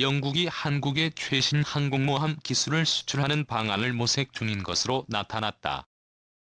영국이 한국에 최신 항공모함 기술을 수출하는 방안을 모색 중인 것으로 나타났다.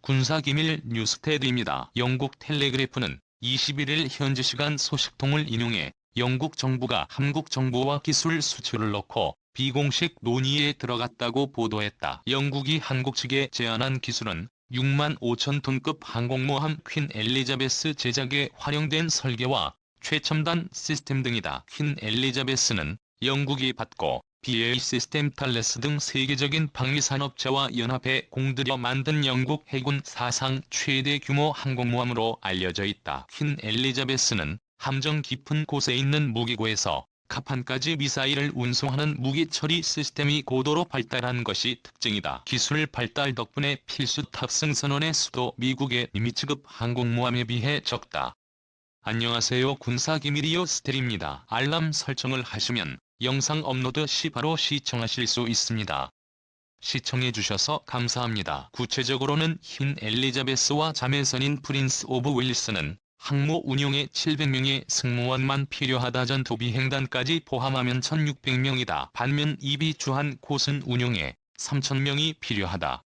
군사기밀 뉴스테드입니다. 영국 텔레그래프는 21일 현지 시간 소식통을 인용해 영국 정부가 한국 정부와 기술 수출을 놓고 비공식 논의에 들어갔다고 보도했다. 영국이 한국 측에 제안한 기술은 6만 5천 톤급 항공모함 퀸 엘리자베스 제작에 활용된 설계와 최첨단 시스템 등이다. 퀸 엘리자베스는 영국이 받고 BA 시스템 탈레스 등 세계적인 방위산업체와 연합해 공들여 만든 영국 해군 사상 최대 규모 항공모함으로 알려져 있다. 퀸 엘리자베스는 함정 깊은 곳에 있는 무기고에서 카판까지 미사일을 운송하는 무기 처리 시스템이 고도로 발달한 것이 특징이다. 기술 발달 덕분에 필수 탑승 선원의 수도 미국의 미미츠급 항공모함에 비해 적다. 안녕하세요 군사기밀이요 스텔입니다. 알람 설정을 하시면 영상 업로드 시 바로 시청하실 수 있습니다. 시청해주셔서 감사합니다. 구체적으로는 흰 엘리자베스와 자매선인 프린스 오브 웨일스는 항모 운용에 700명의 승무원만 필요하다 전투 비행단까지 포함하면 1600명이다. 반면 이비 주한 곳은 운용에 3000명이 필요하다.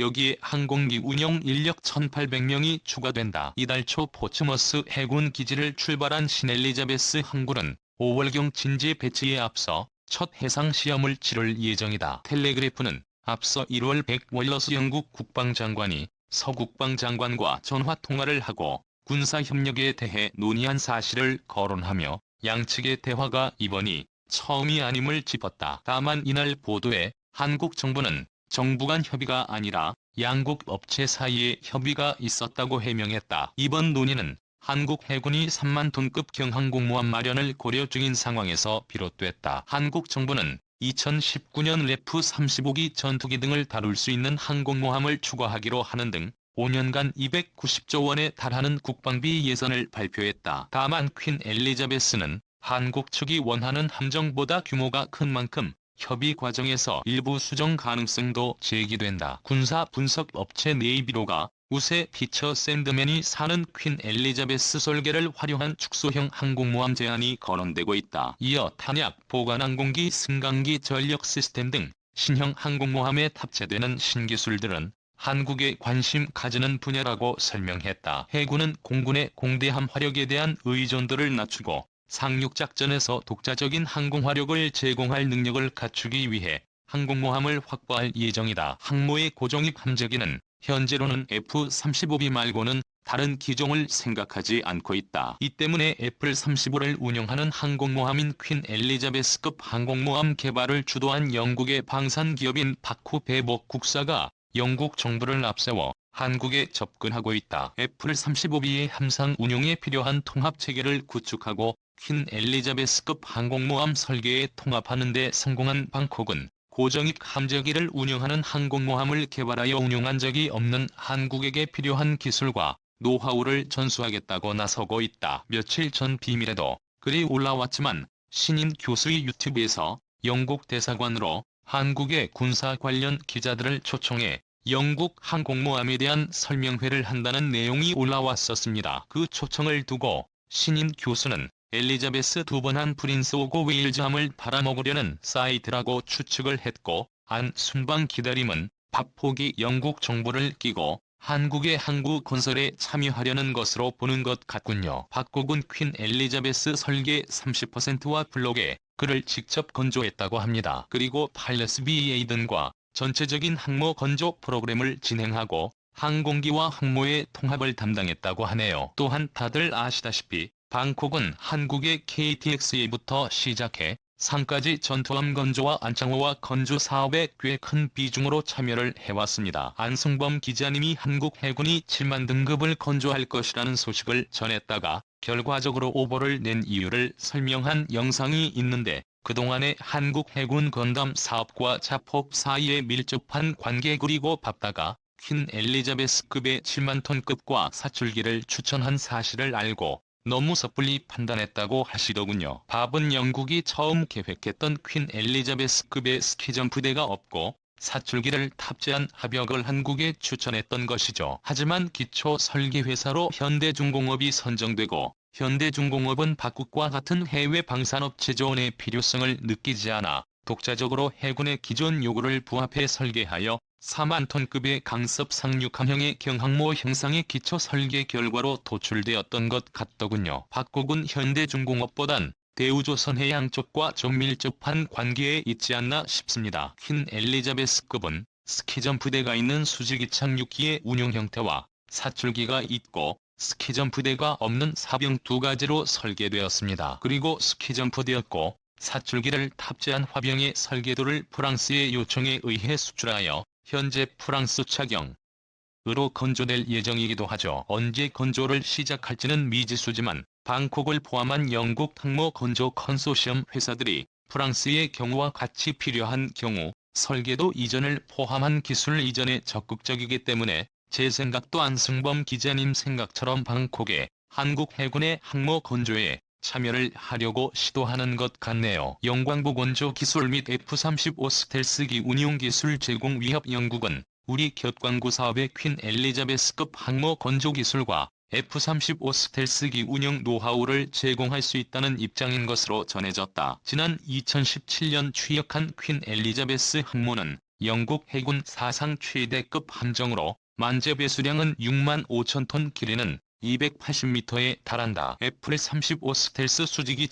여기에 항공기 운영 인력 1800명이 추가된다. 이달 초 포츠머스 해군 기지를 출발한 신엘리자베스 항구는 5월경 진지 배치에 앞서 첫 해상 시험을 치를 예정이다. 텔레그래프는 앞서 1월 백 월러스 영국 국방장관이 서국방 장관과 전화 통화를 하고 군사 협력에 대해 논의한 사실을 거론하며 양측의 대화가 이번이 처음이 아님을 짚었다. 다만 이날 보도에 한국 정부는 정부 간 협의가 아니라 양국 업체 사이에 협의가 있었다고 해명했다. 이번 논의는 한국 해군이 3만 톤급 경항공모함 마련을 고려 중인 상황에서 비롯됐다. 한국 정부는 2019년 레프 35기 전투기 등을 다룰 수 있는 항공모함을 추가하기로 하는 등 5년간 290조 원에 달하는 국방비 예산을 발표했다. 다만 퀸 엘리자베스는 한국 측이 원하는 함정보다 규모가 큰 만큼 협의 과정에서 일부 수정 가능성도 제기된다. 군사 분석 업체 네이비로가 우세 피처 샌드맨이 사는 퀸 엘리자베스 설계를 활용한 축소형 항공모함 제안이 거론되고 있다. 이어 탄약, 보관항공기, 승강기 전력 시스템 등 신형 항공모함에 탑재되는 신기술들은 한국에 관심 가지는 분야라고 설명했다. 해군은 공군의 공대함 화력에 대한 의존도를 낮추고 상륙작전에서 독자적인 항공화력을 제공할 능력을 갖추기 위해 항공모함을 확보할 예정이다. 항모의 고정익 함재기는 현재로는 F-35B 말고는 다른 기종을 생각하지 않고 있다. 이 때문에 애플 35를 운영하는 항공모함인 퀸 엘리자베스급 항공모함 개발을 주도한 영국의 방산 기업인 바쿠 베복 국사가 영국 정부를 앞세워 한국에 접근하고 있다. 애플 35B의 함상 운용에 필요한 통합체계를 구축하고 퀸 엘리자베스급 항공모함 설계에 통합하는 데 성공한 방콕은 고정익 함재기를 운영하는 항공모함을 개발하여 운용한 적이 없는 한국에게 필요한 기술과 노하우를 전수하겠다고 나서고 있다. 며칠 전 비밀에도 글이 올라왔지만 신인 교수의 유튜브에서 영국 대사관으로 한국의 군사 관련 기자들을 초청해 영국 항공모함에 대한 설명회를 한다는 내용이 올라왔었습니다. 그 초청을 두고 신인 교수는 엘리자베스 두 번 한 프린스 오고 웨일즈함을 팔아먹으려는 사이트라고 추측을 했고 안 순방 기다림은 밥포기 영국 정부를 끼고 한국의 항구 건설에 참여하려는 것으로 보는 것 같군요. 박국은 퀸 엘리자베스 설계 30%와 블록에 글을 직접 건조했다고 합니다. 그리고 팔레스 BA든과 전체적인 항모 건조 프로그램을 진행하고 항공기와 항모의 통합을 담당했다고 하네요. 또한 다들 아시다시피 방콕은 한국의 KTXA부터 시작해 상까지 전투함 건조와 안창호와 건조 사업에 꽤 큰 비중으로 참여를 해왔습니다. 안승범 기자님이 한국 해군이 7만 등급을 건조할 것이라는 소식을 전했다가 결과적으로 오보를 낸 이유를 설명한 영상이 있는데 그동안의 한국 해군 건담 사업과 자폭 사이에 밀접한 관계 그리고 bab다가 퀸 엘리자베스급의 7만 톤급과 사출기를 추천한 사실을 알고 너무 섣불리 판단했다고 하시더군요. 밥은 영국이 처음 계획했던 퀸 엘리자베스급의 스키점프대가 없고 사출기를 탑재한 하벽을 한국에 추천했던 것이죠. 하지만 기초 설계 회사로 현대중공업이 선정되고 현대중공업은 박국과 같은 해외 방산업체 조언의 필요성을 느끼지 않아 독자적으로 해군의 기존 요구를 부합해 설계하여 4만 톤급의 강습 상륙함형의 경항모 형상의 기초 설계 결과로 도출되었던 것 같더군요. 박국은 현대중공업보단 대우조선해양 쪽과 좀 밀접한 관계에 있지 않나 싶습니다. 퀸 엘리자베스급은 스키점프대가 있는 수직이 착륙기의 운용 형태와 사출기가 있고 스키점프대가 없는 사병 두 가지로 설계되었습니다. 그리고 스키점프대였고 사출기를 탑재한 화병의 설계도를 프랑스의 요청에 의해 수출하여 현재 프랑스 착용으로 건조될 예정이기도 하죠. 언제 건조를 시작할지는 미지수지만 방콕을 포함한 영국 항모 건조 컨소시엄 회사들이 프랑스의 경우와 같이 필요한 경우 설계도 이전을 포함한 기술 이전에 적극적이기 때문에 제 생각도 안승범 기자님 생각처럼 방콕에 한국 해군의 항모 건조에 참여를 하려고 시도하는 것 같네요. 영광부 건조 기술 및 F-35 스텔스기 운용 기술 제공 위협 영국은 우리 곁광구 사업의 퀸 엘리자베스급 항모 건조 기술과 F-35 스텔스기 운영 노하우를 제공할 수 있다는 입장인 것으로 전해졌다. 지난 2017년 취역한 퀸 엘리자베스 항모는 영국 해군 사상 최대급 함정으로 만재 배수량은 6만 5천 톤 길이는 280m에 달한다. 애플 35 스텔스 수직이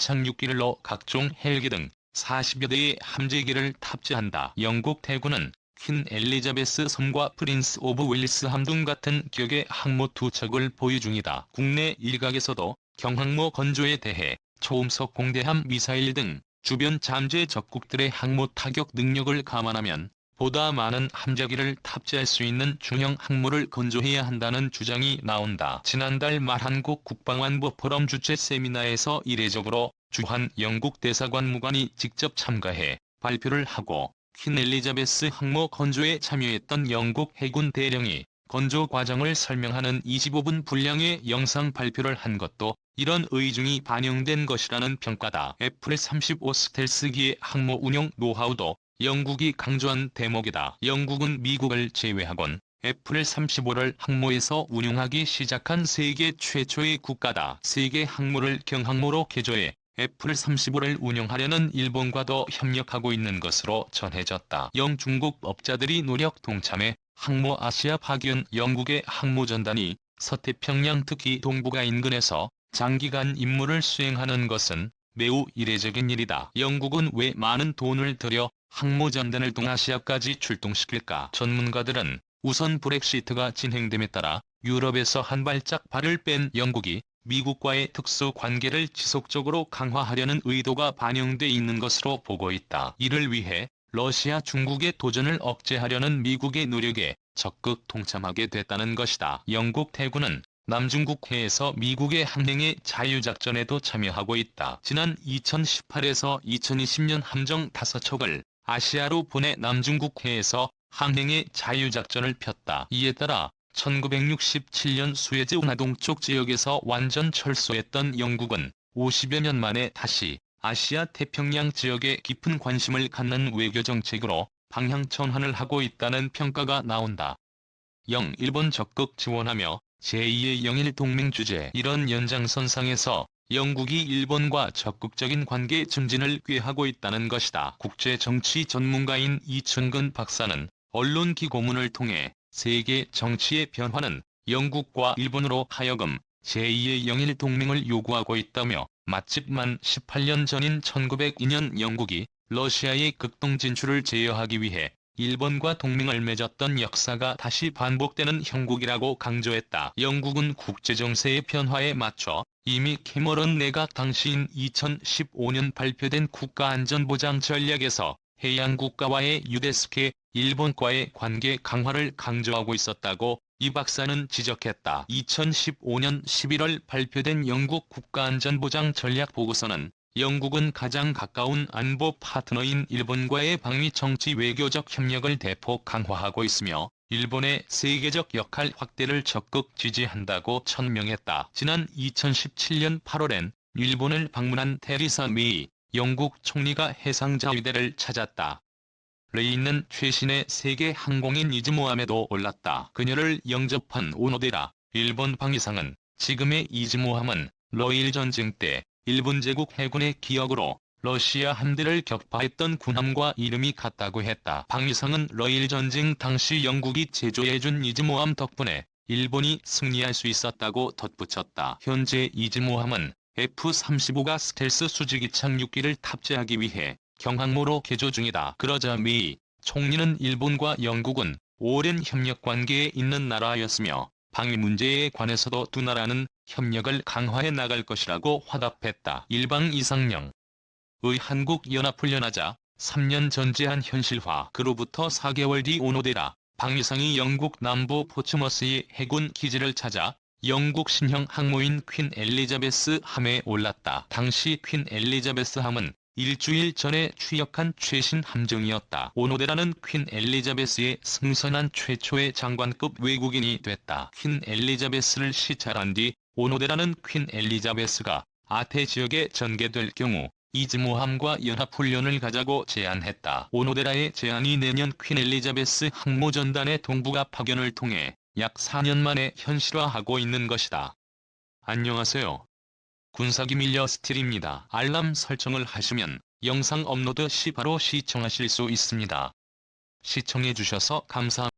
넣어 각종 헬기 등 40여 대의 함재기를 탑재한다. 영국 해군은 퀸 엘리자베스 섬과 프린스 오브 웨일스 함등 같은 격의 항모 두 척을 보유 중이다. 국내 일각에서도 경항모 건조에 대해 초음속 공대함 미사일 등 주변 잠재 적국들의 항모 타격 능력을 감안하면 보다 많은 함재기를 탑재할 수 있는 중형 항모를 건조해야 한다는 주장이 나온다. 지난달 말 한국 국방안보 포럼 주최 세미나에서 이례적으로 주한 영국 대사관 무관이 직접 참가해 발표를 하고 퀸 엘리자베스 항모 건조에 참여했던 영국 해군 대령이 건조 과정을 설명하는 25분 분량의 영상 발표를 한 것도 이런 의중이 반영된 것이라는 평가다. 애플 35 스텔스기의 항모 운용 노하우도 영국이 강조한 대목이다. 영국은 미국을 제외하곤 애플 35를 항모에서 운용하기 시작한 세계 최초의 국가다. 세계 항모를 경항모로 개조해 애플 35를 운영하려는 일본과도 협력하고 있는 것으로 전해졌다. 영 중국 업자들이 노력 동참해 항모 아시아 파견 영국의 항모전단이 서태평양 특히 동북아 인근에서 장기간 임무를 수행하는 것은 매우 이례적인 일이다. 영국은 왜 많은 돈을 들여 항모전단을 동아시아까지 출동시킬까? 전문가들은 우선 브렉시트가 진행됨에 따라 유럽에서 한 발짝 발을 뺀 영국이 미국과의 특수 관계를 지속적으로 강화하려는 의도가 반영돼 있는 것으로 보고 있다. 이를 위해 러시아 중국의 도전을 억제하려는 미국의 노력에 적극 동참하게 됐다는 것이다. 영국 해군은 남중국해에서 미국의 항행의 자유작전에도 참여하고 있다. 지난 2018에서 2020년 함정 5척을 아시아로 보내 남중국해에서 항행의 자유작전을 폈다. 이에 따라 1967년 수에즈 운하동 쪽 지역에서 완전 철수했던 영국은 50여 년 만에 다시 아시아 태평양 지역에 깊은 관심을 갖는 외교 정책으로 방향 전환을 하고 있다는 평가가 나온다. 영 일본 적극 지원하며 제2의 영일 동맹 주제 이런 연장선상에서 영국이 일본과 적극적인 관계 증진을 꾀하고 있다는 것이다. 국제정치 전문가인 이춘근 박사는 언론 기 고문을 통해 세계 정치의 변화는 영국과 일본으로 하여금 제2의 영일 동맹을 요구하고 있다며 마침만 18년 전인 1902년 영국이 러시아의 극동 진출을 제어하기 위해 일본과 동맹을 맺었던 역사가 다시 반복되는 형국이라고 강조했다. 영국은 국제정세의 변화에 맞춰 이미 캐머런 내각 당시인 2015년 발표된 국가안전보장 전략에서 해양국가와의 유대스케 일본과의 관계 강화를 강조하고 있었다고 이 박사는 지적했다. 2015년 11월 발표된 영국 국가안전보장 전략 보고서는 영국은 가장 가까운 안보 파트너인 일본과의 방위 정치 외교적 협력을 대폭 강화하고 있으며 일본의 세계적 역할 확대를 적극 지지한다고 천명했다. 지난 2017년 8월엔 일본을 방문한 테리사 메이 영국 총리가 해상자위대를 찾았다. 레이는 최신의 세계 항공인 이즈모함에도 올랐다. 그녀를 영접한 오노데라 일본 방위상은 지금의 이즈모함은 러일 전쟁 때 일본 제국 해군의 기억으로 러시아 함대를 격파했던 군함과 이름이 같다고 했다. 박미상은 러일 전쟁 당시 영국이 제조해준 이즈모함 덕분에 일본이 승리할 수 있었다고 덧붙였다. 현재 이즈모함은 F-35가 스텔스 수직이 착륙기를 탑재하기 위해 경항모로 개조 중이다. 그러자 메이 총리는 일본과 영국은 오랜 협력 관계에 있는 나라였으며 방위 문제에 관해서도 두 나라는 협력을 강화해 나갈 것이라고 화답했다. 일방 이상령 의 한국연합훈련하자 3년 전제한 현실화 그로부터 4개월 뒤 오노데라 방위상이 영국 남부 포츠머스의 해군 기지를 찾아 영국 신형 항모인 퀸 엘리자베스 함에 올랐다. 당시 퀸 엘리자베스 함은 일주일 전에 취역한 최신 함정이었다. 오노데라는 퀸 엘리자베스의 승선한 최초의 장관급 외국인이 됐다. 퀸 엘리자베스를 시찰한 뒤 오노데라는 퀸 엘리자베스가 아태 지역에 전개될 경우 이즈모함과 연합훈련을 가자고 제안했다. 오노데라의 제안이 내년 퀸 엘리자베스 항모전단의 동북아 파견을 통해 약 4년 만에 현실화하고 있는 것이다. 안녕하세요. 군사기밀려 스틸입니다. 알람 설정을 하시면 영상 업로드 시 바로 시청하실 수 있습니다. 시청해주셔서 감사합니다.